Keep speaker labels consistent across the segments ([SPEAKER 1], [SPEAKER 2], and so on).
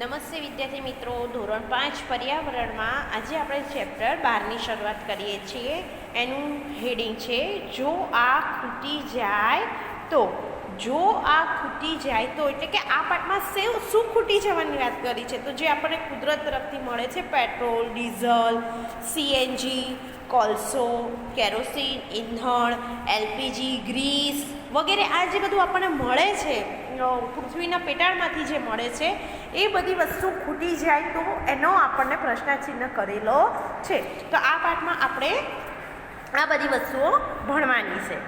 [SPEAKER 1] નમસ્તે વિદ્યાર્થી મિત્રો, ધોરણ પાંચ પર્યાવરણમાં આજે આપણે ચેપ્ટર બારની શરૂઆત કરીએ છીએ. એનું હેડિંગ છે, જો આ ખૂટી જાય તો. જો આ ખૂટી જાય તો, એટલે કે આ પાઠમાં સેવ શું ખૂટી જવાની વાત કરી છે? તો જે આપણને કુદરત તરફથી મળે છે, પેટ્રોલ, ડીઝલ, સીએનજી, કોલસો, કેરોસીન ઈંધણ એલપીજી, ગ્રીસ વગેરે આ જે બધું આપણને મળે છે પૃથ્વીના પેટાળમાંથી જે મળે છે, એ બધી વસ્તુ ખૂટી જાય તો એનો આપણને પ્રશ્નચિહ્ન કરેલો છે. તો આ પાઠમાં આપણે આ બધી વસ્તુઓ ભણવાની છે.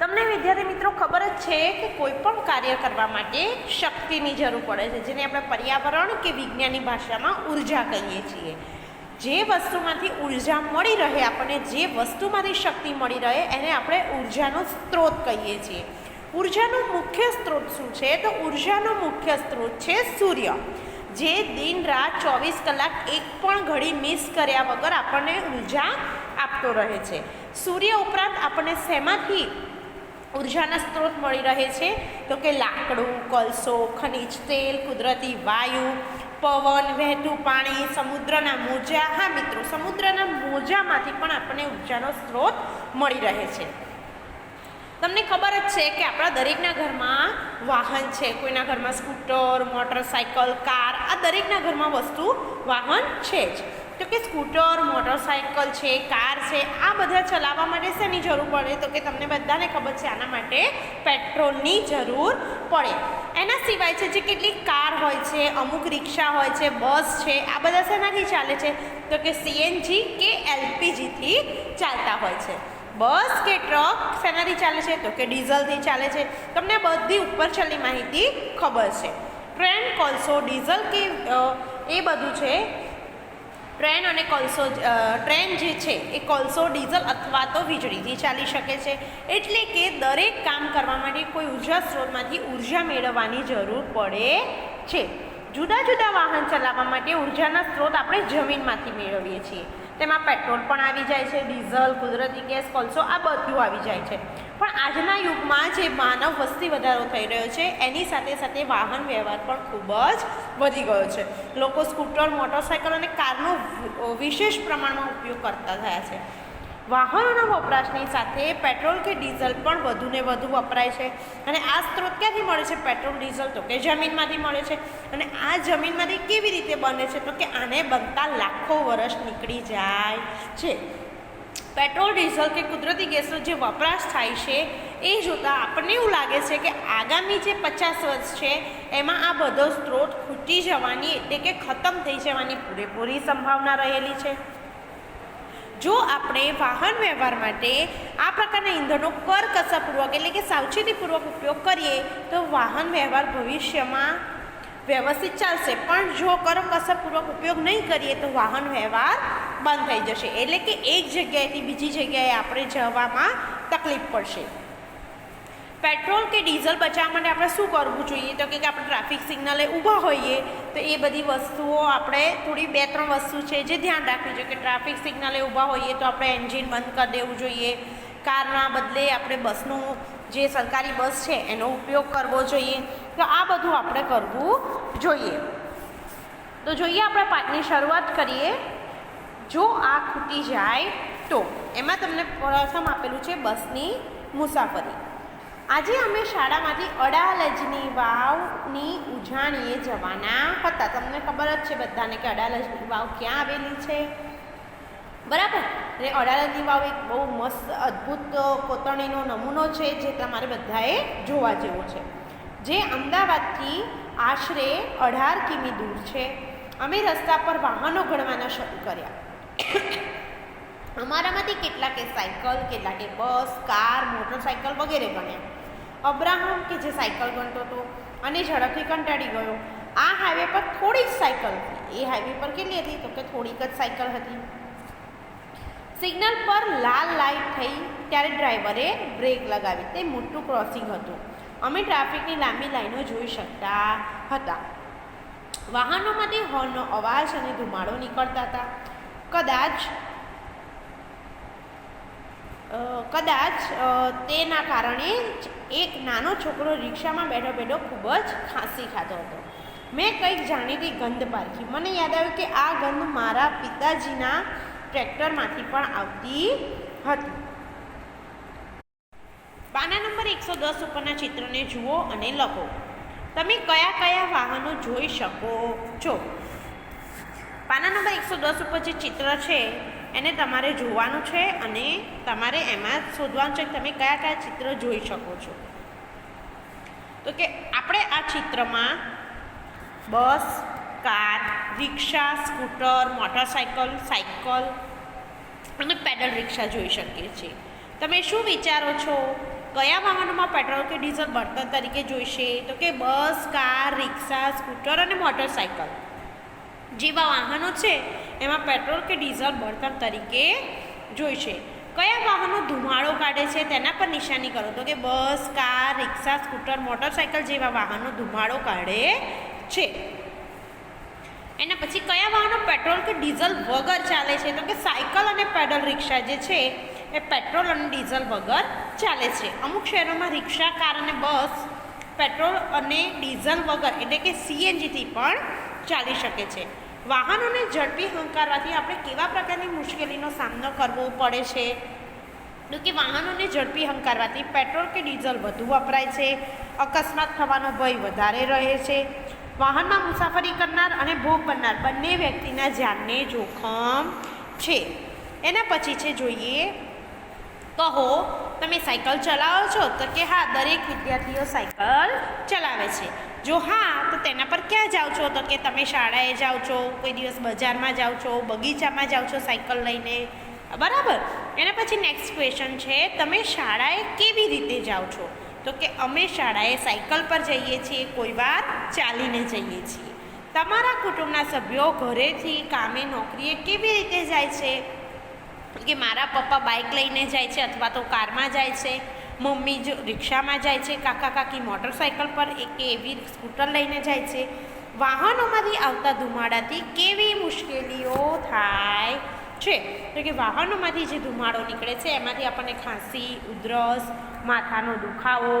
[SPEAKER 1] તમને વિદ્યાર્થી મિત્રો ખબર જ છે કે કોઈ પણ કાર્ય કરવા માટે શક્તિની જરૂર પડે છે, જેને આપણે પર્યાવરણ કે વિજ્ઞાનની ભાષામાં ઊર્જા કહીએ છીએ. જે વસ્તુમાંથી ઊર્જા મળી રહે, આપણને જે વસ્તુમાંથી શક્તિ મળી રહે, એને આપણે ઉર્જાનો સ્ત્રોત કહીએ છીએ. ઉર્જાનો મુખ્ય સ્ત્રોત શું છે? તો ઉર્જાનો મુખ્ય સ્ત્રોત છે સૂર્ય. જે દિન રાત ચોવીસ કલાક એક પણ ઘડી મિસ કર્યા વગર આપણને ઊર્જા આપતો રહે છે. સૂર્ય ઉપરાંત આપણને શેમાંથી ઉર્જાના સ્ત્રોત મળી રહે છે? તો કે લાકડું કોલસો ખનિજ, તેલ, કુદરતી વાયુ પવન, વહેતું પાણી, સમુદ્રના મોજા. હા મિત્રો, સમુદ્રના મોજામાંથી પણ આપણને ઉર્જાનો સ્ત્રોત મળી રહે છે. તમને ખબર જ છે કે આપણા દરેકના ઘરમાં વાહન છે. કોઈના ઘરમાં સ્કૂટર, મોટરસાયકલ, કાર, આ દરેકના ઘરમાં વસ્તુ વાહન છે જ. તો કે સ્કૂટર મોટરસાયકલ છે, કાર છે, આ બધા ચલાવવા માટે શેની જરૂર પડે? તો કે તમને બધાને ખબર છે, આના માટે પેટ્રોલની જરૂર પડે. એના સિવાય છે, જે કેટલીક કાર હોય છે, અમુક રિક્ષા હોય છે, બસ છે, આ બધા શેનાથી ચાલે છે? તો કે સીએનજી કે એલપીજીથી ચાલતા હોય છે. બસ કે ટ્રક શેનાથી ચાલે છે? તો કે ડીઝલથી ચાલે છે. તમને બધી ઉપર છેલ્લી માહિતી ખબર છે. ટ્રેન, કોલસો, ડીઝલ કે એ બધું છે ટ્રેન અને કોલસો ટ્રેન જે છે એ કોલસો, ડીઝલ અથવા તો વીજળીથી ચાલી શકે છે. એટલે કે દરેક કામ કરવા માટે કોઈ ઊર્જા સ્ત્રોતમાંથી ઊર્જા મેળવવાની જરૂર પડે છે. જુદા જુદા વાહન ચલાવવા માટે ઉર્જાના સ્ત્રોત આપણે જમીનમાંથી મેળવીએ છીએ. તેમાં પેટ્રોલ પણ આવી જાય છે, ડીઝલ, કુદરતી ગેસ, કોલસો, આ બધું આવી જાય છે. પણ આજના યુગમાં જે માનવ વસ્તી વધારો થઈ રહ્યો છે, એની સાથે સાથે વાહન વ્યવહાર પણ ખૂબ જ વધી ગયો છે. લોકો સ્કૂટર, મોટરસાયકલ અને કારનો વિશેષ પ્રમાણમાં ઉપયોગ કરતા થયા છે. વાહનોના વપરાશની સાથે પેટ્રોલ કે ડીઝલ પણ વધુને વધુ વપરાય છે. અને આ સ્ત્રોત ક્યાંથી મળે છે? પેટ્રોલ, ડીઝલ તો કે જમીનમાંથી મળે છે. અને આ જમીનમાંથી કેવી રીતે બને છે? તો કે આને બનતા લાખો વર્ષ નીકળી જાય છે. પેટ્રોલ, ડીઝલ કે કુદરતી ગેસનો જે વપરાશ થાય છે, એ જોતાં આપણને એવું લાગે છે કે આગામી જે પચાસ વર્ષ છે, એમાં આ બધો સ્ત્રોત ખૂટી જવાની એટલે કે ખતમ થઈ જવાની પૂરેપૂરી સંભાવના રહેલી છે. જો આપણે વાહન વ્યવહાર માટે આ પ્રકારના ઈંધણનો કરકસરપૂર્વક એટલે કે સાવચેતીપૂર્વક ઉપયોગ કરીએ, તો વાહન વ્યવહાર ભવિષ્યમાં વ્યવસ્થિત ચાલશે. પણ જો કરકસરપૂર્વક ઉપયોગ નહીં કરીએ, તો વાહન વ્યવહાર બંધ થઈ જશે. એટલે કે એક જગ્યાએથી બીજી જગ્યાએ આપણે જવામાં તકલીફ પડશે. પેટ્રોલ કે ડીઝલ બચાવવા માટે આપણે શું કરવું જોઈએ? તો કે આપણે ટ્રાફિક સિગ્નલે ઊભા હોઈએ, તો એ બધી વસ્તુઓ આપણે થોડી બે ત્રણ વસ્તુ છે જે ધ્યાન રાખવી જોઈએ. કે ટ્રાફિક સિગ્નલે ઊભા હોઈએ તો આપણે એન્જિન બંધ કરી દેવું જોઈએ. કારના બદલે આપણે બસનું જે સરકારી બસ છે એનો ઉપયોગ કરવો જોઈએ. તો આ બધું આપણે કરવું જોઈએ. તો જોઈએ આપણે પાઠની શરૂઆત કરીએ. જો આ ખૂટી જાય તો. એમાં તમને પ્રથમ આપેલું છે બસની મુસાફરી. આજે અમે શાળામાંથી અડાલજની વાવની ઉજાણીએ જવાના હતા. તમને ખબર જ છે બધાને કે અડાલજની વાવ ક્યાં આવેલી છે? બરાબર? અને અડાલજની વાવ એક બહુ મસ્ત, અદ્ભુત કોતરણીનો નમૂનો છે જે તમારે બધાએ જોવા જેવો છે. જે અમદાવાદથી આશરે અઢાર કિમી દૂર છે. અમે રસ્તા પર વાહનો ગણવાના શરૂ કર્યા. અમારામાંથી કેટલાકે સાયકલ, કેટલાકે બસ, કાર, મોટરસાયકલ વગેરે ગણ્યા અબ્રાહમ કે જે સાયકલ ગણતો હતો અને ઝડપથી કંટાળી ગયો. આ હાઈવે પર થોડી જ સાયકલ હતી. એ હાઈવે પર કેટલી હતી? તો કે થોડીક જ સાયકલ હતી. સિગ્નલ પર લાલ લાઇટ થઈ ત્યારે ડ્રાઈવરે બ્રેક લગાવી. તે મોટું ક્રોસિંગ હતું. અમે ટ્રાફિકની લાંબી લાઈનો જોઈ શકતા હતા. વાહનોમાંથી હોર્નનો અવાજ અને ધુમાડો નીકળતા હતા. કદાચ કદાચ તેના કારણે એક નાનો છોકરો રિક્ષામાં બેઠો બેઠો ખૂબ જ ખાંસી ખાતો હતો. મેં કંઈક જાણીતી ગંધ પારખી. મને યાદ આવ્યું કે આ ગંધ મારા પિતાજીના ટ્રેક્ટરમાંથી પણ આવતી હતી. પાના નંબર એકસો દસ ઉપરના ચિત્રને જુઓ અને લખો. તમે કયા કયા વાહનો જોઈ શકો છો? પાના નંબર એકસો દસ ઉપર જે ચિત્ર છે એને તમારે જોવાનું છે અને તમારે એમાં શોધવાનું છે કે તમે કયા કયા ચિત્ર જોઈ શકો છો. તો કે આપણે આ ચિત્રમાં bus, car, rickshaw, scooter, motorcycle, cycle અને પેડલ રિક્ષા જોઈ શકીએ છીએ. તમે શું વિચારો છો? કયા વાહનોમાં પેટ્રોલ કે ડીઝલ બળતણ તરીકે જોઈશે? તો કે બસ, કાર, રિક્ષા, સ્કૂટર અને મોટરસાયકલ. જેવા વાહનો છે, એમાં પેટ્રોલ કે ડીઝલ બળતણ તરીકે જોઈશે કયા વાહનો ધુમાડો કાઢે છે તેના પર નિશાની કરો? તો કે bus, car, rickshaw, scooter, motorcycle જેવા વાહનો ધુમાડો કાઢે છે. એના પછી કયા વાહનો પેટ્રોલ કે ડીઝલ વગર ચાલે છે? તો કે સાયકલ અને પેડલ રિક્ષા જે છે, એ પેટ્રોલ અને ડીઝલ વગર ચાલે છે. અમુક શહેરોમાં રિક્ષા, કાર અને બસ પેટ્રોલ અને ડીઝલ વગર, એટલે કે સીએનજીથી પણ ચાલી શકે છે. વાહનોને ઝડપી હંકારવાથી આપણે કેવા પ્રકારની મુશ્કેલીનો સામનો કરવો પડે છે? તો કે વાહનોને ઝડપી હંકારવાથી પેટ્રોલ કે ડીઝલ વધુ વપરાય છે. અકસ્માત થવાનો ભય વધારે રહે છે. વાહનમાં મુસાફરી કરનાર અને ભોગ બનનાર બંને વ્યક્તિના જાનને જોખમ છે. એના પછી છે જોઈએ, કહો, તમે સાયકલ ચલાવો છો? તો કે હા, દરેક વિદ્યાર્થીઓ સાયકલ ચલાવે છે. જો હા, તો તેના પર ક્યાં જાઓ છો? તો કે તમે શાળાએ જાઓ છો, કોઈ દિવસ બજારમાં જાઓ છો, બગીચામાં જાઓ છો સાયકલ લઈને? બરાબર. એના પછી નેક્સ્ટ ક્વેશ્ચન છે, તમે શાળાએ કેવી રીતે જાઓ છો? તો કે અમે શાળાએ સાયકલ પર જઈએ છીએ, કોઈ વાર ચાલીને જઈએ છીએ. તમારા કુટુંબના સભ્યો ઘરેથી કામે નોકરીએ કેવી રીતે જાય છે? કે મારા પપ્પા બાઇક લઈને જાય છે અથવા તો કારમાં જાય છે? મમ્મી જો રિક્ષામાં જાય છે, કાકા કાકી મોટરસાઇકલ પર એક એવી સ્કૂટર લઈને જાય છે. વાહનોમાંથી આવતા ધુમાડાથી કેવી મુશ્કેલીઓ થાય છે. તો કે વાહનોમાંથી જે ધુમાડો નીકળે છે, એમાંથી આપણને ખાંસી, ઉધરસ, માથાનો દુખાવો,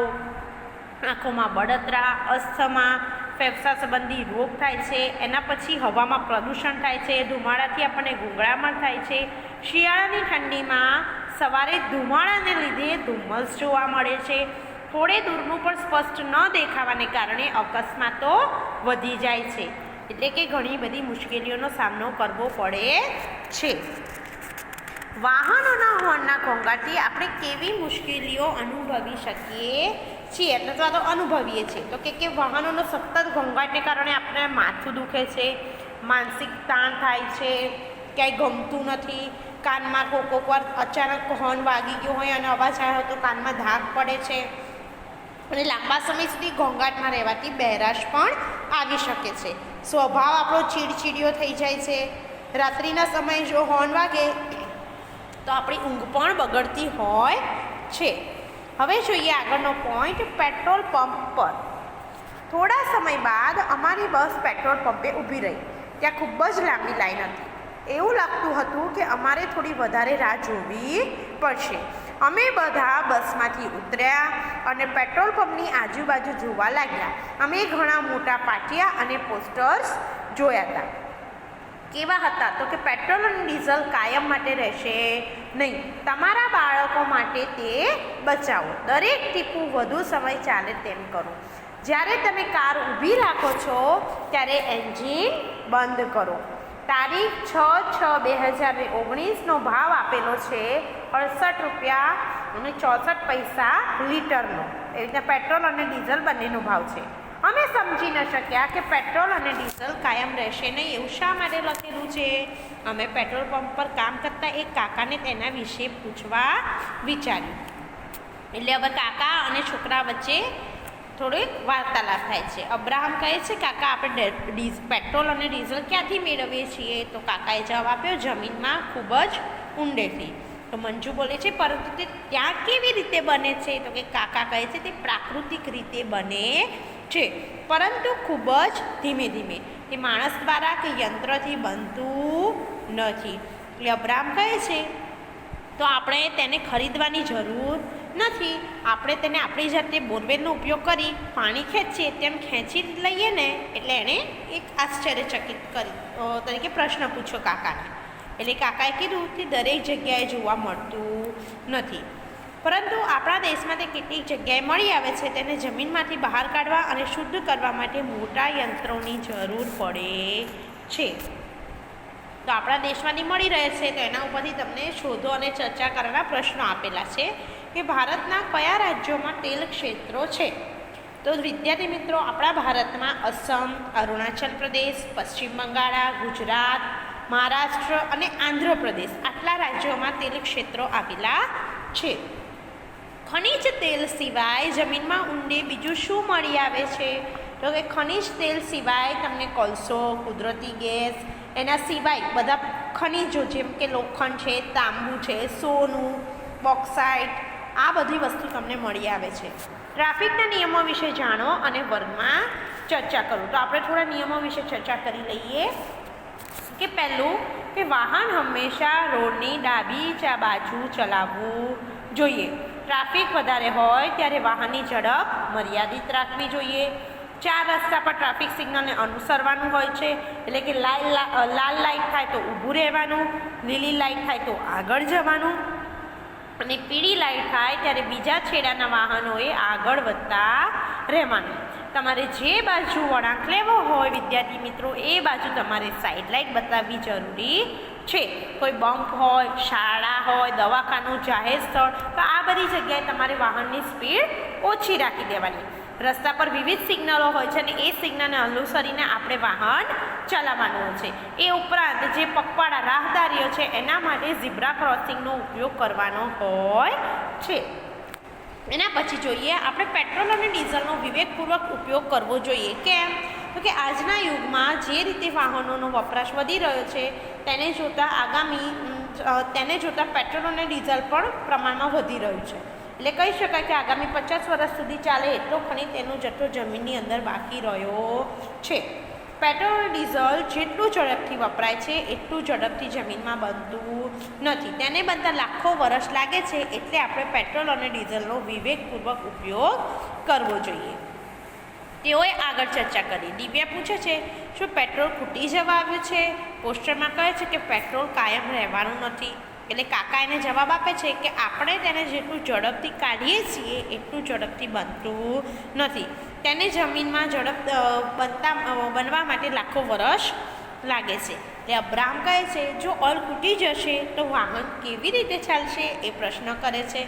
[SPEAKER 1] આંખોમાં બળતરા, અસ્થમા, ફેફસા સંબંધી રોગ થાય છે, એના પછી હવામાં પ્રદૂષણ થાય છે, ધુમાડાથી આપણને ગુંગળામણ થાય છે. શિયાળાની ઠંડીમાં સવારે ધુમાડાને લીધે ધુમ્મસ જોવા મળે છે. થોડે દૂરનું પણ સ્પષ્ટ ન દેખાવાને કારણે અકસ્માતો વધી જાય છે. એટલે કે ઘણી બધી મુશ્કેલીઓનો સામનો કરવો પડે છે. વાહનોના હોર્નના ઘોંઘાટથી આપણે કેવી મુશ્કેલીઓ અનુભવી શકીએ છીએ? અથવા તો અનુભવીએ છીએ. તો કે કે વાહનોનો સતત ઘોંઘાટને કારણે આપણે માથું દુખે છે, માનસિક તાણ થાય છે, ક્યાંય ગમતું નથી. કાનમાં કોક વાર અચાનક હોર્ન વાગી ગયો હોય અને અવાજ આવ્યો તો કાનમાં ધાક પડે છે. અને લાંબા સમય સુધી ઘોંઘાટમાં રહેવાથી બહેરાશ પણ આવી શકે છે. સ્વભાવ આપણો ચીડચીડિયો થઈ જાય છે. રાત્રિના સમયે જો હોર્ન વાગે તો આપણી ઊંઘ પણ બગડતી હોય છે. હવે જોઈએ આગળનો પોઈન્ટ પેટ્રોલ પંપ પર. થોડા સમય બાદ અમારી બસ પેટ્રોલ પંપે ઊભી રહી. ત્યાં ખૂબ જ લાંબી લાઈન હતી. એવું લાગતું હતું કે અમારે થોડી વધારે રાહ જોવી પડશે. અમે બધા બસમાંથી ઉતર્યા અને પેટ્રોલ પંપની આજુબાજુ જોવા લાગ્યા. અમે ઘણા મોટા પાટિયા અને પોસ્ટર્સ જોયા હતા. કેવા હતા? તો કે પેટ્રોલ અને ડીઝલ કાયમ માટે રહેશે નહીં. તમારા બાળકો માટે તે બચાવો. દરેક ટીપું વધુ સમય ચાલે તેમ કરો. જ્યારે તમે કાર ઊભી રાખો છો, ત્યારે એન્જિન બંધ કરો. તારીખ છ છ બે હજાર ઓગણીસનો ભાવ આપેલો છે અડસઠ રૂપિયા અને ચોસઠ પૈસા લીટરનો. એવી રીતે પેટ્રોલ અને ડીઝલ બંનેનો ભાવ છે. અમે સમજી ન શક્યા કે પેટ્રોલ અને ડીઝલ કાયમ રહેશે નહીં એવું શા માટે લખેલું છે? અમે પેટ્રોલ પંપ પર કામ કરતા એક કાકાને તેના વિશે પૂછવા વિચાર્યું. એટલે હવે કાકા અને છોકરા વચ્ચે થોડીક વાર્તાલાપ થાય છે. અબ્રાહમ કહે છે, કાકા, આપણે પેટ્રોલ અને ડીઝલ ક્યાંથી મેળવીએ છીએ? તો કાકાએ જવાબ આપ્યો, જમીનમાં ખૂબ જ ઊંડેથી. તો મંજુ બોલે છે, પરંતુ તે ત્યાં કેવી રીતે બને છે? તો કે કાકા કહે છે, તે પ્રાકૃતિક રીતે બને છે, પરંતુ ખૂબ જ ધીમે ધીમે. તે માણસ દ્વારા કે યંત્રથી બનતું નથી. એટલે અબ્રાહમ કહે છે, તો આપણે તેને ખરીદવાની જરૂર નથી. આપણે તેને આપણી જાતે બોરવેલનો ઉપયોગ કરી પાણી ખેંચીએ તેમ ખેંચી લઈએ ને, એટલે એણે એક આશ્ચર્યચકિત કરી. તરીકે પ્રશ્ન પૂછ્યો કાકાને. એટલે કાકાએ કીધું કે દરેક જગ્યાએ જોવા મળતું નથી. પરંતુ આપણા દેશમાં તે કેટલીક જગ્યાએ મળી આવે છે, તેને જમીનમાંથી બહાર કાઢવા અને શુદ્ધ કરવા માટે મોટા યંત્રોની જરૂર પડે છે. તો આપણા દેશમાંથી મળી રહે છે, તો એના ઉપરથી તમને શોધો અને ચર્ચા કરવાના પ્રશ્નો આપેલા છે. કે ભારતના કયા રાજ્યોમાં તેલ ક્ષેત્રો છે? તો વિદ્યાર્થી મિત્રો, આપણા ભારતમાં અસમ, અરુણાચલ પ્રદેશ, પશ્ચિમ બંગાળ, ગુજરાત, મહારાષ્ટ્ર અને આંધ્રપ્રદેશ આટલા રાજ્યોમાં તેલ ક્ષેત્રો આવેલા છે. ખનિજ તેલ સિવાય જમીનમાં ઊંડે બીજું શું મળી આવે છે? તો કે ખનિજ તેલ સિવાય તમને કોલસો, કુદરતી ગેસ, એના સિવાય બધા ખનિજો જેમ કે લોખંડ છે, તાંબુ છે, સોનું, બોક્સાઇટ આ બધી વસ્તુ તમને મળી આવે છે. ટ્રાફિકના નિયમો વિશે જાણો અને વર્ગમાં ચર્ચા કરો. તો આપણે થોડા નિયમો વિશે ચર્ચા કરી લઈએ. કે પહેલું કે વાહન હંમેશા રોડની ડાબી ચા બાજુ ચલાવવું જોઈએ. ટ્રાફિક વધારે હોય ત્યારે વાહનની ઝડપ મર્યાદિત રાખવી જોઈએ. ચાર રસ્તા પર ટ્રાફિક સિગ્નલને અનુસરવાનું હોય છે. એટલે કે લાલ લાલ લાઇટ થાય તો ઊભું રહેવાનું, લીલી લાઇટ થાય તો આગળ જવાનું. અને પીળી લાઇટ થાય ત્યારે બીજા છેડાના વાહનોએ આગળ વધતા રહેવાનું. તમારે જે બાજુ વળાંક લેવો હોય, વિદ્યાર્થી મિત્રો, એ બાજુ તમારે સાઈડ લાઇટ બતાવવી જરૂરી છે. કોઈ બમ્પ હોય, શાળા હોય, દવાખાનું, જાહેર સ્થળ, તો આ બધી જગ્યાએ તમારે વાહનની સ્પીડ ઓછી રાખી દેવાની. રસ્તા પર વિવિધ સિગ્નલો હોય છે અને એ સિગ્નલને અનુસરીને આપણે વાહન ચલાવવાનું હોય છે. એ ઉપરાંત જે પગપાળા રાહદારીઓ છે, એના માટે ઝીબ્રા ક્રોસિંગનો ઉપયોગ કરવાનો હોય છે. એના પછી જોઈએ, આપણે પેટ્રોલ અને ડીઝલનો વિવેકપૂર્વક ઉપયોગ કરવો જોઈએ. કેમ? તો કે આજના યુગમાં જે રીતે વાહનોનો વપરાશ વધી રહ્યો છે, તેને જોતાં આગામી તેને જોતાં પેટ્રોલ અને ડીઝલ પણ પ્રમાણમાં વધી રહ્યું છે. એટલે કહી શકાય કે આગામી પચાસ વર્ષ સુધી ચાલે એટલો ખનિજ તેનો જથ્થો જમીનની અંદર બાકી રહ્યો છે. પેટ્રોલ, ડીઝલ જેટલું ઝડપથી વપરાય છે, એટલું ઝડપથી જમીનમાં બનતું નથી. તેને બનતા લાખો વર્ષ લાગે છે એટલે આપણે પેટ્રોલ અને ડીઝલનો વિવેકપૂર્વક ઉપયોગ કરવો જોઈએ. તેઓએ આગળ ચર્ચા કરી. દિવ્યા પૂછે છે, શું પેટ્રોલ ખૂટી જવા આવ્યું છે? પોસ્ટરમાં કહે છે કે, પેટ્રોલ કાયમ રહેવાનું નથી. એટલે કાકા એને જવાબ આપે છે કે આપણે તેને જેટલું ઝડપથી કાઢીએ છીએ, એટલું ઝડપથી બનતું નથી. તેને જમીનમાં ઝડપ બનતા બનવા માટે લાખો વર્ષ લાગે છે. એટલે અબ્રાહમ કહે છે, જો ઓલ ખૂટી જશે, તો વાહન કેવી રીતે ચાલશે? એ પ્રશ્ન કરે છે.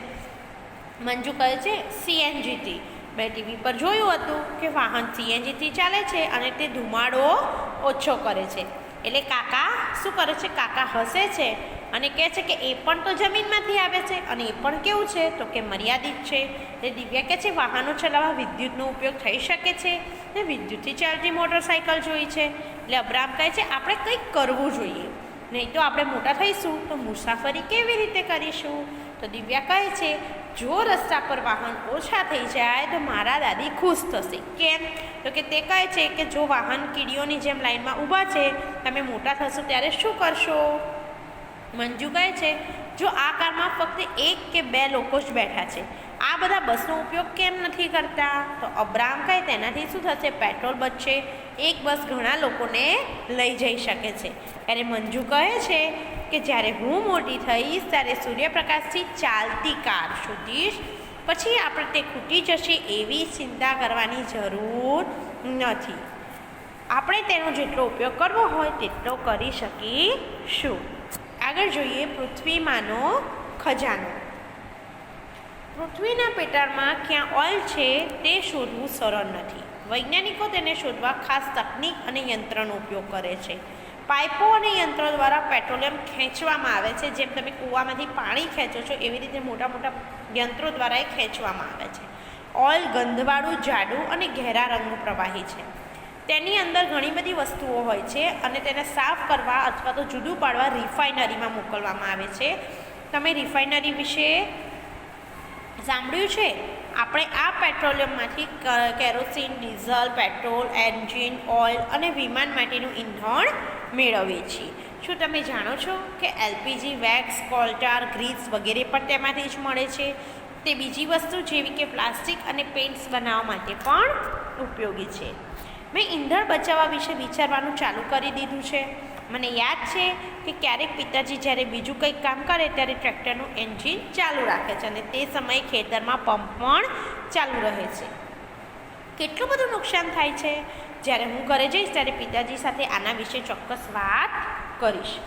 [SPEAKER 1] મંજુ કહે છે, સીએનજીથી. મેં ટીવી પર જોયું હતું કે વાહન સીએનજીથી ચાલે છે અને તે ધુમાડો ઓછો કરે છે. એટલે કાકા શું કરે છે? કાકા હસે છે અને કહે છે કે એ પણ તો જમીનમાંથી આવે છે અને એ પણ કેવું છે? તો કે મર્યાદિત છે. તે દિવ્યા કહે છે, વાહનો ચલાવવા વિદ્યુતનો ઉપયોગ થઈ શકે છે. ને વિદ્યુતથી ચાલતી મોટરસાઇકલ જોઈ છે. એટલે અબ્રામ કહે છે, આપણે કંઈક કરવું જોઈએ. નહીં તો આપણે મોટા થઈશું. તો મુસાફરી કેવી રીતે કરીશું? તો દિવ્યા કહે છે, જો રસ્તા પર વાહન ઓછા થઈ જાય તો મારા દાદી ખુશ થશે. કેમ? તો કે તે કહે છે કે જો વાહન કીડીઓની જેમ લાઈનમાં ઊભા છે, તમે મોટા થશો ત્યારે શું કરશો? મંજુ કહે છે. જો આ કારમાં ફક્ત એક કે બે લોકો જ બેઠા છે. આ બધા બસનો ઉપયોગ કેમ નથી કરતા? તો અબ્રામ કહે તેનાથી શું થશે? પેટ્રોલ બચશે. એક બસ ઘણા લોકોને લઈ જઈ શકે છે. ત્યારે મંજુ કહે છે કે જ્યારે હું મોટી થઈશ, ત્યારે સૂર્યપ્રકાશથી ચાલતી કાર શોધીશ. પછી આપણે તે ખૂટી જશે એવી ચિંતા કરવાની જરૂર નથી. આપણે તેનો જેટલો ઉપયોગ કરવો હોય, તેટલો કરી શકીશું. આગળ જોઈએ પૃથ્વીમાંનો ખજાનો. પૃથ્વીના પેટાળમાં ક્યાં ઓઇલ છે તે શોધવું સરળ નથી. વૈજ્ઞાનિકો તેને શોધવા ખાસ તકનિક અને યંત્રનો ઉપયોગ કરે છે. પાઇપો અને યંત્રો દ્વારા પેટ્રોલિયમ ખેંચવામાં આવે છે, જેમ તમે કૂવામાંથી પાણી ખેંચો છો એવી રીતે મોટા મોટા યંત્રો દ્વારા એ ખેંચવામાં આવે છે. ઓઇલ ગંધવાળું, જાડું અને ઘેરા રંગનું પ્રવાહી છે. તેની અંદર ઘણી બધી વસ્તુઓ હોય છે અને તેને સાફ કરવા અથવા તો જુદું પાડવા રિફાઇનરીમાં મોકલવામાં આવે છે. તમે રિફાઇનરી વિશે સાંભળ્યું છે? આપણે આ પેટ્રોલિયમમાંથી kerosene, diesel, petrol, engine, oil અને વિમાન માટેનું ઈંધણ મેળવીએ છીએ. શું તમે જાણો છો કે એલપીજી, વેક્સ, કોલ્ટાર, ગ્રીસ વગેરે પણ તેમાંથી જ મળે છે? તે બીજી વસ્તુ જેવી કે પ્લાસ્ટિક અને પેઇન્ટ્સ બનાવવા માટે પણ ઉપયોગી છે. મેં ઈંધણ બચાવવા વિશે વિચારવાનું ચાલુ કરી દીધું છે. મને યાદ છે કે ક્યારેક પિતાજી જ્યારે બીજું કંઈક કામ કરે ત્યારે ટ્રેક્ટરનું એન્જિન ચાલુ રાખે છે અને તે સમયે ખેતરમાં પંપ પણ ચાલુ રહે છે. કેટલું બધું નુકસાન થાય છે? જ્યારે હું ઘરે જઈશ ત્યારે પિતાજી સાથે આના વિશે ચોક્કસ વાત કરીશ.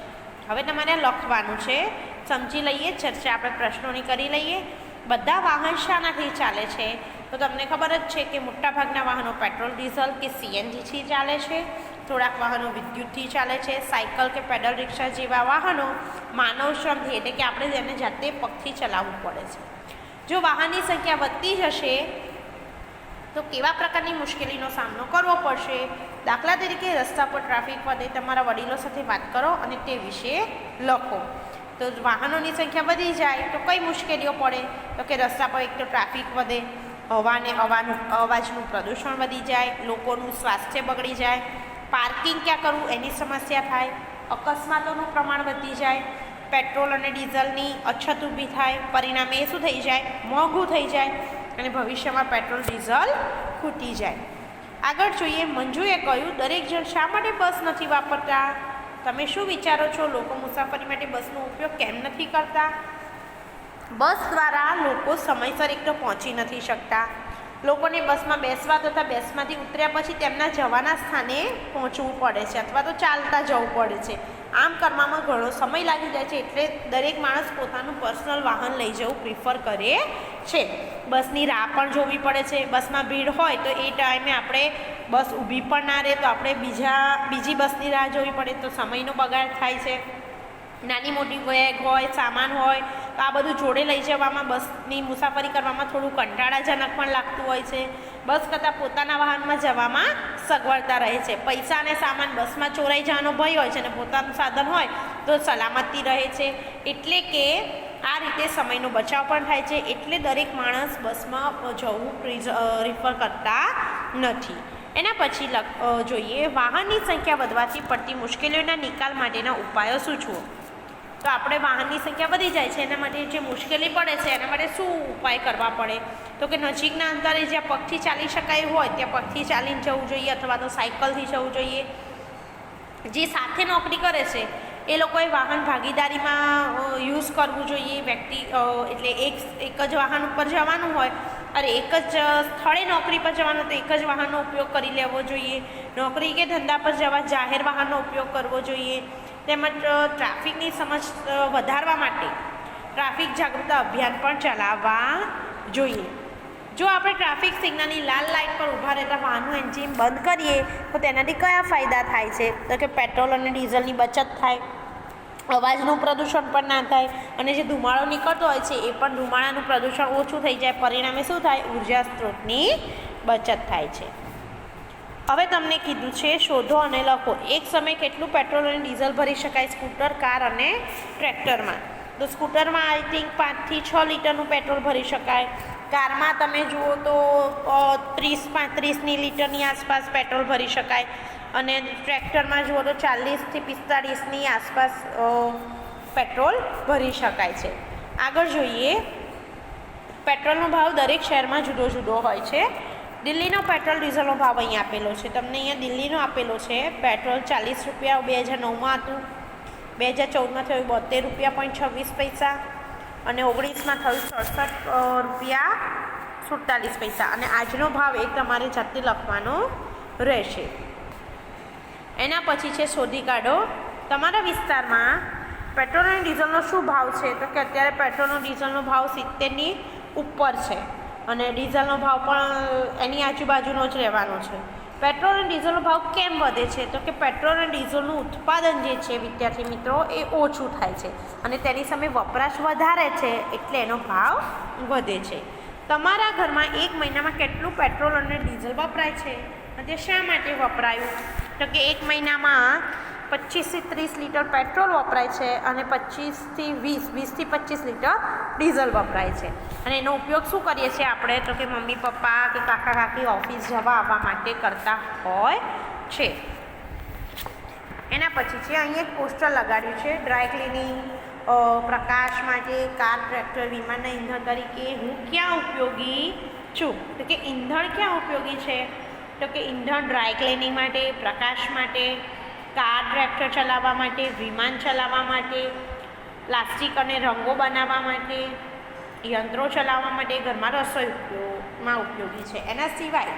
[SPEAKER 1] હવે તમારે લખવાનું છે. સમજી લઈએ, ચર્ચા આપણે પ્રશ્નોની કરી લઈએ. બધા વાહન શાનાથી ચાલે છે. તો તમને ખબર જ છે કે મોટાભાગના વાહનો પેટ્રોલ, ડીઝલ કે સીએનજીથી ચાલે છે. થોડાક વાહનો વિદ્યુતથી ચાલે છે. સાયકલ કે પેડલ રિક્ષા જેવા વાહનો માનવ શ્રમથી એટલે કે આપણે તેને જાતે પગથી ચલાવવું પડે છે. જો વાહનની સંખ્યા વધતી જશે, તો કેવા પ્રકારની મુશ્કેલીનો સામનો કરવો પડશે? દાખલા તરીકે રસ્તા પર ટ્રાફિક વધે, તમારા વડીલો સાથે વાત કરો અને તે વિશે લખો. તો વાહનોની સંખ્યા વધી જાય, તો કઈ મુશ્કેલીઓ પડે? તો કે રસ્તા પર એક તો ટ્રાફિક વધે હવાને અવાનું અવાજનું પ્રદૂષણ વધી જાય, લોકોનું સ્વાસ્થ્ય બગડી જાય, પાર્કિંગ ક્યાં કરવું એની સમસ્યા થાય, અકસ્માતોનું પ્રમાણ વધી જાય, પેટ્રોલ અને ડીઝલની અછત ઊભી થાય, પરિણામે એ શું થઈ જાય? મોંઘું થઈ જાય અને ભવિષ્યમાં પેટ્રોલ, ડીઝલ ખૂટી જાય. આગળ જોઈએ, મંજુએ કહ્યું, દરેક જણ શા માટે બસ નથી વાપરતા? તમે શું વિચારો છો? લોકો મુસાફરી માટે બસનો ઉપયોગ કેમ નથી કરતા? બસ દ્વારા લોકો સમયસર એક તો પહોંચી નથી શકતા. લોકોને બસમાં બેસવા તથા બસમાંથી ઉતર્યા પછી તેમના જવાના સ્થાને પહોંચવું પડે છે અથવા તો ચાલતા જવું પડે છે. આમ કરવામાં ઘણો સમય લાગી જાય છે એટલે દરેક માણસ પોતાનું પર્સનલ વાહન લઈ જવું પ્રિફર કરે છે. બસની રાહ પણ જોવી પડે છે. બસમાં ભીડ હોય તો એ ટાઈમે આપણે બસ ઊભી પણ ના રહે તો આપણે બીજા, બીજી બસની રાહ જોવી પડે તો સમયનો બગાડ થાય છે. નાની મોટી બેગ હોય, સામાન હોય તો આ બધું જોડે લઈ જવામાં, બસની મુસાફરી કરવામાં થોડું કંટાળાજનક પણ લાગતું હોય છે. બસ કરતાં પોતાના વાહનમાં જવામાં સગવડતા રહે છે. પૈસા અને સામાન બસમાં ચોરાઈ જવાનો ભય હોય છે અને પોતાનું સાધન હોય તો સલામતી રહે છે. એટલે કે આ રીતે સમયનો બચાવ પણ થાય છે. એટલે દરેક માણસ બસમાં જવું રિફર કરતા નથી. એના પછી જોઈએ. વાહનની સંખ્યા વધવાથી પડતી મુશ્કેલીઓના નિકાલ માટેના ઉપાયો જુઓ? તો આપણે વાહનની સંખ્યા વધી જાય છે, એના માટે જે મુશ્કેલી પડે છે, એના માટે શું ઉપાય કરવા પડે? તો કે નજીકના અંતરે જ્યાં પગથી ચાલી શકાય હોય, ત્યાં પગથી ચાલીને જવું જોઈએ અથવા તો સાયકલથી જવું જોઈએ. જે સાથે નોકરી કરે છે, એ લોકોએ વાહન ભાગીદારીમાં યુઝ કરવું જોઈએ. વ્યક્તિ એટલે એક એક જ વાહન ઉપર જવાનું હોય, અરે એક જ સ્થળે નોકરી પર જવાનું તો એક જ વાહનનો ઉપયોગ કરી લેવો જોઈએ. નોકરી કે ધંધા પર જવા જાહેર વાહનનો ઉપયોગ કરવો જોઈએ. તેમજ ટ્રાફિકની સમજ વધારવા માટે ટ્રાફિક જાગૃતતા અભિયાન પણ ચલાવવા જોઈએ. જો આપણે ટ્રાફિક સિગ્નલની લાલ લાઇટ પર ઊભા રહેતા વાહનનું એન્જિન બંધ કરીએ, તો તેનાથી કયા ફાયદા થાય છે? તો કે પેટ્રોલ અને ડીઝલની બચત થાય, અવાજનું પ્રદૂષણ પણ ના થાય, અને જે ધુમાડો નીકળતો હોય છે, એ પણ ધુમાડાનું પ્રદૂષણ ઓછું થઈ જાય. પરિણામે શું થાય? ઊર્જા સ્ત્રોતની બચત થાય છે. હવે તમને કીધું છે, શોધો અને લખો. એક સમયે કેટલું પેટ્રોલ અને ડીઝલ ભરી શકાય સ્કૂટર, કાર અને ટ્રેક્ટરમાં? તો સ્કૂટરમાં આઈ થિંક પાંચથી છ લીટરનું પેટ્રોલ ભરી શકાય. કારમાં તમે જુઓ તો ત્રીસ પાંત્રીસની લીટરની આસપાસ પેટ્રોલ ભરી શકાય. અને ટ્રેક્ટરમાં જુઓ તો ચાલીસથી પિસ્તાળીસની આસપાસ પેટ્રોલ ભરી શકાય છે. આગળ જોઈએ. પેટ્રોલનો ભાવ દરેક શહેરમાં જુદો જુદો હોય છે. દિલ્હીનો પેટ્રોલ ડીઝલનો ભાવ અહીં આપેલો છે. તમને અહીંયા દિલ્હીનો આપેલો છે. પેટ્રોલ ચાલીસ રૂપિયા, બે હજાર નવમાં હતું. બે હજાર ચૌદમાં થયું બોતેર રૂપિયા પોઈન્ટ છવ્વીસ પૈસા અને ઓગણીસમાં થયું સડસઠ રૂપિયા સુડતાલીસ પૈસા. અને આજનો ભાવ એ તમારે જાતે લખવાનો રહેશે. એના પછી છે શોધી કાઢો. તમારા વિસ્તારમાં પેટ્રોલ અને ડીઝલનો શું ભાવ છે? તો કે અત્યારે પેટ્રોલનો ડીઝલનો ભાવ સિત્તેરની ઉપર છે. અને ડીઝલનો ભાવ પણ એની આજુબાજુનો જ રહેવાનો છે. પેટ્રોલ અને ડીઝલનો ભાવ કેમ વધે છે? તો કે પેટ્રોલ અને ડીઝલનું ઉત્પાદન જે છે, વિદ્યાર્થી મિત્રો, એ ઓછું થાય છે અને તેની સામે વપરાશ વધારે છે એટલે એનો ભાવ વધે છે. તમારા ઘરમાં એક મહિનામાં કેટલું પેટ્રોલ અને ડીઝલ વપરાય છે? અને તે શા માટે વપરાયું? તો કે એક મહિનામાં પચીસથી ત્રીસ લીટર પેટ્રોલ વપરાય છે અને પચીસથી વીસ, વીસથી પચીસ લીટર ડીઝલ વપરાય છે. અને એનો ઉપયોગ શું કરીએ છીએ આપણે? તો કે મમ્મી, પપ્પા કે કાકા, કાકી ઓફિસ જવા આવવા માટે કરતા હોય છે. એના પછી છે, અહીં એક પોસ્ટર લગાડ્યું છે, ડ્રાય ક્લિનિંગ પ્રકાશ માટે કાર ટ્રેક્ટર વિમાનના ઈંધણ તરીકે હું ક્યાં ઉપયોગી છું? તો કે ઈંધણ ક્યાં ઉપયોગી છે? તો કે ઈંધણ ડ્રાય ક્લિનિંગ માટે, પ્રકાશ માટે કાર ટ્રેક્ટર ચલાવવા માટે, વિમાન ચલાવવા માટે, પ્લાસ્ટિક અને રંગો બનાવવા માટે, યંત્રો ચલાવવા માટે ઘરમાં રસોઈ ઉપયોગમાં ઉપયોગી છે. એના સિવાય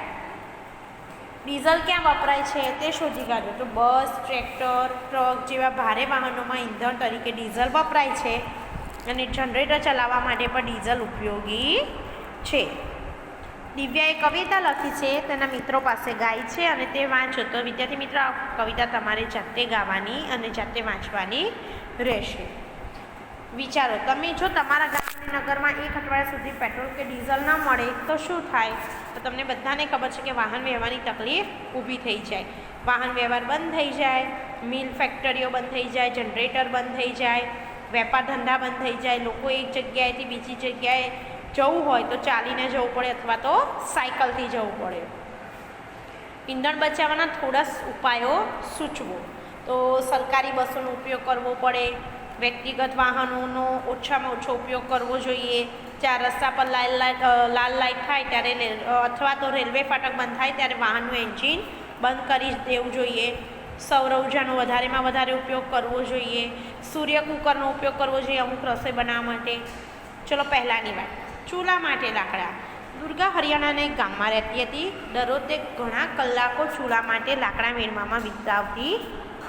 [SPEAKER 1] ડીઝલ ક્યાં વપરાય છે તે શોધી કાઢો. તો બસ, ટ્રેક્ટર, ટ્રક જેવા ભારે વાહનોમાં ઈંધણ તરીકે ડીઝલ વપરાય છે અને જનરેટર ચલાવવા માટે પણ ડીઝલ ઉપયોગી છે. દિવ્યાએ કવિતા લખી છે, તેના મિત્રો પાસે ગાય છે અને તે વાંચો. તો વિદ્યાર્થી મિત્રો, આ કવિતા તમારે જાતે ગાવાની અને જાતે વાંચવાની રહેશે. વિચારો, તમે જો તમારા ગાંધીનગરમાં એક અઠવાડિયા સુધી પેટ્રોલ કે ડીઝલ ન મળે, તો શું થાય? તો તમને બધાને ખબર છે કે વાહન વ્યવહારની તકલીફ ઊભી થઈ જાય. વાહન વ્યવહાર બંધ થઈ જાય, મિલ ફેક્ટરીઓ બંધ થઈ જાય, જનરેટર બંધ થઈ જાય, વેપાર ધંધા બંધ થઈ જાય, લોકો એક જગ્યાએથી બીજી જગ્યાએ જવું હોય તો ચાલીને જવું પડે અથવા તો સાયકલથી જવું પડે. ઈંધણ બચાવવાના થોડા ઉપાયો સૂચવો. તો સરકારી બસોનો ઉપયોગ કરવો પડે, વ્યક્તિગત વાહનોનો ઓછામાં ઓછો ઉપયોગ કરવો જોઈએ. ચાર રસ્તા પર લાલ લાઇટ લાલ લાઇટ થાય ત્યારે અથવા તો રેલવે ફાટક બંધ થાય ત્યારે વાહનનું એન્જિન બંધ કરી દેવું જોઈએ. સૌર ઉર્જાનો વધારેમાં વધારે ઉપયોગ કરવો જોઈએ. સૂર્ય કુકરનો ઉપયોગ કરવો જોઈએ અમુક રસોઈ બનાવવા માટે. ચલો પહેલાંની વાત. ચૂલા માટે લાકડા. દુર્ગા હરિયાણાના એક ગામમાં રહેતી હતી. દરરોજ તે ઘણા કલાકો ચૂલા માટે લાકડા મેળવામાં વિતાવતી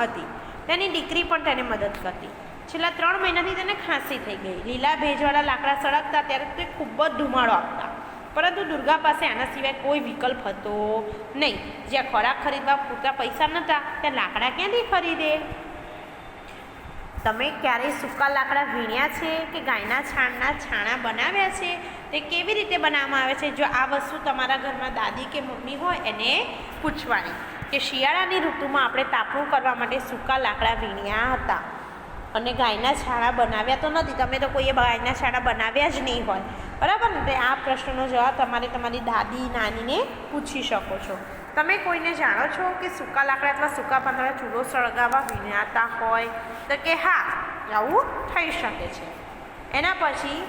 [SPEAKER 1] હતી. તેની દીકરી પણ તેને મદદ કરતી. છેલ્લા ત્રણ મહિનાથી તેને ખાંસી થઈ ગઈ. લીલા ભેજવાળા લાકડા સળગતા ત્યારે તે ખૂબ જ ધુમાડો આપતા. પરંતુ દુર્ગા પાસે આના સિવાય કોઈ વિકલ્પ હતો નહીં. જ્યાં ખોરાક ખરીદવા પૂરતા પૈસા નહોતા, ત્યાં લાકડા ક્યાંથી ખરીદે? તમે ક્યારેય સૂકા લાકડા વીણ્યા છે કે ગાયના છાણના છાણા બનાવ્યા છે? તે કેવી રીતે બનાવવામાં આવે છે? જો આ વસ્તુ તમારા ઘરમાં દાદી કે મમ્મી હોય, એને પૂછવાની કે શિયાળાની ઋતુમાં આપણે તાપણું કરવા માટે સૂકા લાકડા વીણ્યા હતા અને ગાયના છાણા બનાવ્યા તો નથી. તમે તો કોઈએ ગાયના છાણા બનાવ્યા જ નહીં હોય. બરાબર ને? તો આ પ્રશ્નનો જવાબ તમારે તમારી દાદી, નાનીને પૂછી શકો છો. તમે કોઈને જાણો છો કે સૂકા લાકડા અથવા સૂકા પાંદડા ચૂલો સળગાવવા વિનાતા હોય, તો કે હા, આવું થઈ શકે છે. એના પછી,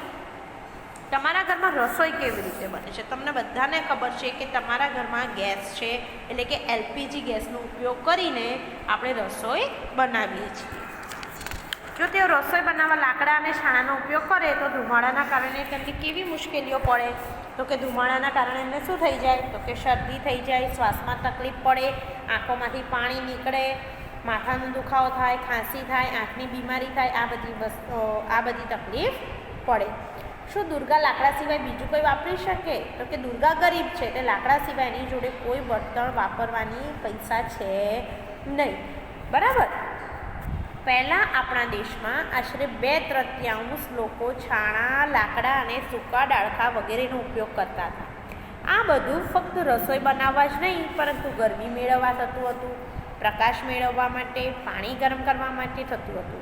[SPEAKER 1] તમારા ઘરમાં રસોઈ કેવી રીતે બને છે? તમને બધાને ખબર છે કે તમારા ઘરમાં ગેસ છે, એટલે કે એલપીજી ગેસનો ઉપયોગ કરીને આપણે રસોઈ બનાવીએ છીએ. જો તેઓ રસોઈ બનાવવા લાકડા અને છાણાનો ઉપયોગ કરે તો ધુમાડાના કારણે તેમને કેવી મુશ્કેલીઓ પડે? તો કે ધુમાડાના કારણે એમને શું થઈ જાય? તો કે શરદી થઈ જાય, શ્વાસમાં તકલીફ પડે, આંખોમાંથી પાણી નીકળે, માથાનો દુખાવો થાય, ખાંસી થાય, આંખની બીમારી થાય, આ બધી વસ્તુ, આ બધી તકલીફ પડે. શું દુર્ગા લાકડા સિવાય બીજું કોઈ વાપરી શકે? તો કે દુર્ગા ગરીબ છે, એટલે લાકડા સિવાય એની જોડે કોઈ બળતણ વાપરવાની પૈસા છે નહીં. બરાબર? પહેલાં આપણા દેશમાં આશરે બે તૃતીયાંશ લોકો છાણા, લાકડા અને સૂકા ડાળખા વગેરેનો ઉપયોગ કરતા હતા. આ બધું ફક્ત રસોઈ બનાવવા જ નહીં, પરંતુ ગરમી મેળવવા થતું હતું, પ્રકાશ મેળવવા માટે, પાણી ગરમ કરવા માટે થતું હતું.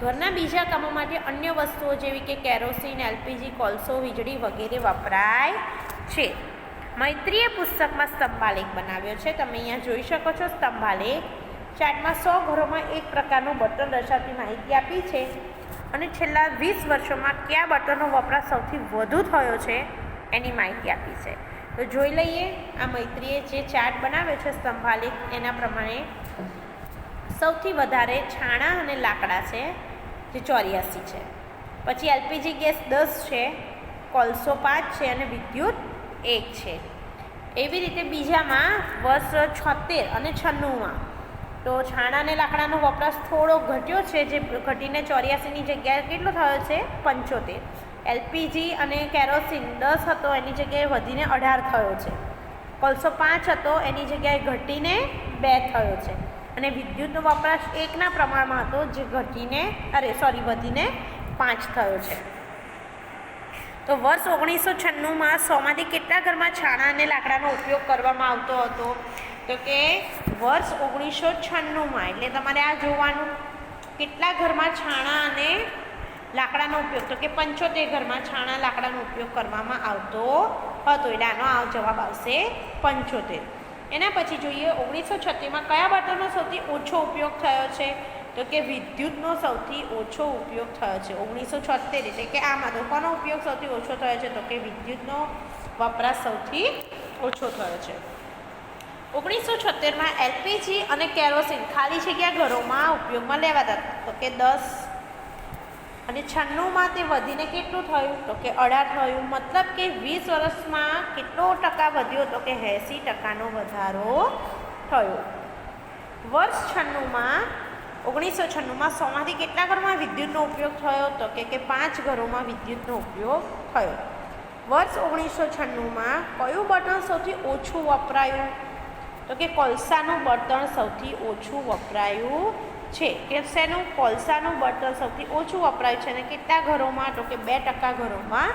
[SPEAKER 1] ઘરના બીજા કામો માટે અન્ય વસ્તુઓ જેવી કે કેરોસીન, એલપીજી, કોલસો, વીજળી વગેરે વપરાય છે. મૈત્રીએ પુસ્તકમાં સ્તંભાલેખ બનાવ્યો છે. તમે અહીંયા જોઈ શકો છો સ્તંભાલેખ. ચાર્ટમાં સો ઘરોમાં એક પ્રકારનું બટન દર્શાવતી માહિતી આપી છે. અને છેલ્લા વીસ વર્ષોમાં કયા બટનનો વપરાશ સૌથી વધુ થયો છે એની માહિતી આપી છે. તો જોઈ લઈએ, આ મૈત્રીએ જે ચાર્ટ બનાવ્યો છે સ્તંભાલેખ એના પ્રમાણે સૌથી વધારે છાણા અને લાકડા છે, જે ચોર્યાસી છે. પછી એલપીજી ગેસ દસ છે, કોલસો પાંચ છે અને વિદ્યુત એક છે. એવી રીતે બીજામાં વર્ષ છોતેર અને છન્નુંમાં તો છાણા અને લાકડાનો વપરાશ થોડો ઘટ્યો છે, જે ઘટીને ચોર્યાસીની જગ્યાએ કેટલો થયો છે? પંચોતેર. એલપીજી અને કેરોસીન દસ હતો, એની જગ્યાએ વધીને અઢાર થયો છે. કોલસો પાંચ હતો, એની જગ્યાએ ઘટીને બે થયો છે. અને વિદ્યુતનો વપરાશ એકના પ્રમાણમાં હતો, જે ઘટીને, અરે સોરી વધીને પાંચ થયો છે. તો વર્ષ ઓગણીસો છન્નુંમાં સોમાંથી કેટલા ઘરમાં છાણા અને લાકડાનો ઉપયોગ કરવામાં આવતો હતો? તો કે વર્ષ ઓગણીસો છન્નુંમાં, એટલે તમારે આ જોવાનું કેટલા ઘરમાં છાણા અને લાકડાનો ઉપયોગ, તો કે પંચોતેર ઘરમાં છાણા, લાકડાનો ઉપયોગ કરવામાં આવતો હતો. એટલે આનો આ જવાબ આવશે પંચોતેર. એના પછી જોઈએ, ઓગણીસો છત્રીસમાં કયા બટનનો સૌથી ઓછો ઉપયોગ થયો છે? તો કે વિદ્યુતનો સૌથી ઓછો ઉપયોગ થયો છે, ઓગણીસો છોતેર. એટલે કે આમાં તો કોનો ઉપયોગ સૌથી ઓછો થયો છે? તો કે વિદ્યુતનો વપરાશ સૌથી ઓછો થયો છે. ઓગણીસો છોતેરમાં એલપીજી અને કેરોસીન ખાલી જગ્યા ઘરોમાં ઉપયોગમાં લેવાતા તો કે દસ અને છન્નુંમાં તે વધીને કેટલું થયું? તો કે અઢાર થયું. મતલબ કે વીસ વર્ષમાં કેટલો ટકા વધ્યો? તો કે એંસી ટકાનો વધારો થયો. વર્ષ છન્નુંમાં, ઓગણીસો છન્નુંમાં સોમાંથી કેટલા ઘરમાં વિદ્યુતનો ઉપયોગ થયો? તો કે કે પાંચ ઘરોમાં વિદ્યુતનો ઉપયોગ થયો. વર્ષ ઓગણીસો છન્નુંમાં કયું બટન સૌથી ઓછું વપરાયું? તો કે કોલસાનું બળતણ સૌથી ઓછું વપરાયું છે. કે શેનું? કોલસાનું બળતણ સૌથી ઓછું વપરાયું છે અને કેટલા ઘરોમાં? તો કે બે ટકા ઘરોમાં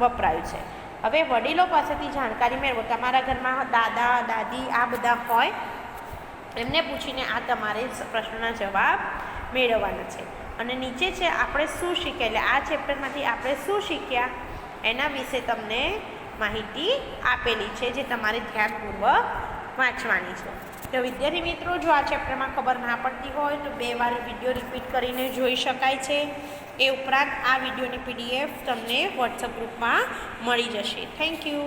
[SPEAKER 1] વપરાયું છે. હવે વડીલો પાસેથી જાણકારી મેળવો. તમારા ઘરમાં દાદા, દાદી આ બધા હોય, એમને પૂછીને આ તમારે પ્રશ્નના જવાબ મેળવવાના છે. અને નીચે છે આપણે શું શીખ્યા? એટલે આ ચેપ્ટરમાંથી આપણે શું શીખ્યા? એના વિશે તમને માહિતી આપેલી છે, જે તમારે ધ્યાનપૂર્વક વાંચવાની છે. તો વિદ્યાર્થી મિત્રો, જો આ ચેપ્ટરમાં ખબર ના પડતી હોય, તો બે વાર વીડિયો રિપીટ કરીને જોઈ શકાય છે. એ ઉપરાંત આ વિડીયોની પીડીએફ તમને વોટ્સઅપ ગ્રુપમાં મળી જશે. Thank you